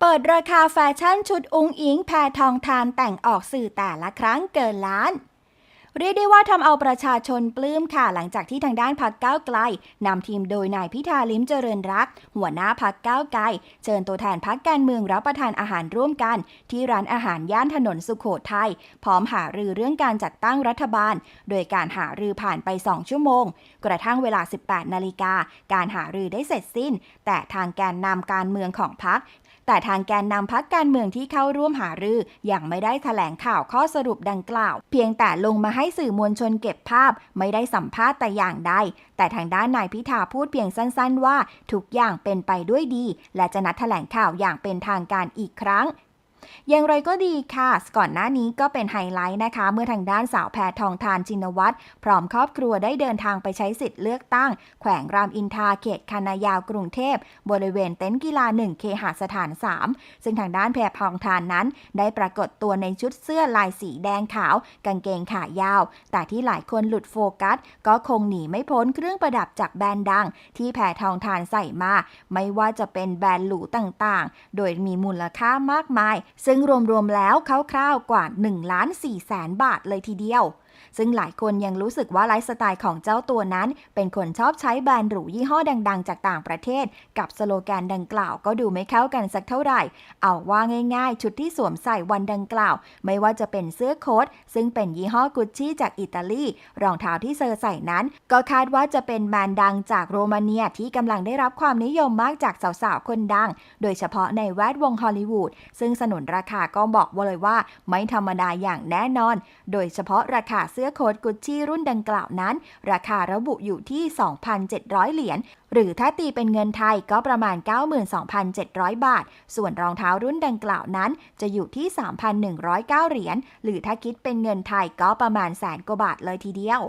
เปิดราคาแฟชั่นชุดอุ้งอิงแพทองทานแต่งออกสื่อแต่ละครั้งเกินล้าน เรียกได้ว่าทำเอาประชาชนปลื้มค่ะ หลังจากที่ทางด้านพักก้าวไกลนำทีมโดยนายพิธาลิ้มเจริญรัก หัวหน้าพักก้าวไกล เชิญตัวแทนพักการเมืองรับประทานอาหารร่วมกัน ที่ร้านอาหารย่านถนนสุขโขทัยพร้อมหารือเรื่องการจัดตั้งรัฐบาล โดยการหารือผ่านไป 2 ชั่วโมง กระทั่งเวลา 18 นาฬิกา การหารือได้เสร็จสิ้น แต่ทางแกนนำการเมืองของพักแต่ทางแกนนำพักการเมืองที่เข้าร่วมหารือยังไม่ได้แถลงข่าวข้อสรุปดังกล่าว เพียงแต่ลงมาให้สื่อมวลชนเก็บภาพ ไม่ได้สัมภาษณ์แต่อย่างใด แต่ทางด้านนายพิธาพูดเพียงสั้น ๆ ว่า ทุกอย่างเป็นไปด้วยดี และจะนัดแถลงข่าวอย่างเป็นทางการอีกครั้ง อย่างไรก็ดีค่ะ ก่อนหน้านี้ก็เป็นไฮไลท์นะคะ เมื่อทางด้านสาวแพทองทานชินวัตรพร้อมครอบครัวได้เดินทางไปใช้สิทธิ์เลือกตั้ง แขวงรามอินทราเขตคณะยาวกรุงเทพ บริเวณเต็นท์กีฬา 1 เคหสถาน 3 ซึ่งทางด้านแพทองทานนั้น ได้ปรากฏตัวในชุดเสื้อลายสีแดงขาว กางเกงขายาว แต่ที่หลายคนหลุดโฟกัส ก็คงหนีไม่พ้นเครื่องประดับจากแบรนด์ดัง ที่แพทองทานใส่มา ไม่ว่าจะเป็นแบรนด์หรูต่างๆ โดยมีมูลค่ามากมายซึ่งรวมๆแล้วคร่าวๆกว่า1ล้าน4แสนบาทเลยทีเดียวซึ่งหลายคนยังรู้สึกว่าไลฟ์สไตล์ของเจ้าตัวนั้น เป็นคนชอบใช้แบรนด์หรูยี่ห้อดัง ๆ จากต่างประเทศ กับสโลแกนดังกล่าวก็ดูไม่เข้ากันสักเท่าไหร่ เอาว่าง่ายๆ ชุดที่สวมใส่วันดังกล่าว ไม่ว่าจะเป็นเสื้อโค้ทซึ่งเป็นยี่ห้อกุชชี่จากอิตาลี รองเท้าที่เซอร์ใส่นั้น ก็คาดว่าจะเป็นแบรนด์ดังจากโรมาเนียที่กำลังได้รับความนิยมมากจากสาวๆคนดัง โดยเฉพาะในแวดวงฮอลลีวูดซึ่งสนุนราคาก็บอกว่าเลยว่าไม่ธรรมดาอย่างแน่นอน โดยเฉพาะราคาเสื้อโค้ทกุชชี่รุ่นดังกล่าวนั้น ราคาระบุอยู่ที่ 2,700 เหรียญ หรือถ้าตีเป็นเงินไทยก็ประมาณ 92,700 บาท ส่วนรองเท้ารุ่นดังกล่าวนั้น จะอยู่ที่ 3,109 เหรียญ หรือถ้าคิดเป็นเงินไทยก็ประมาณแสนกว่าบาทเลยทีเดียว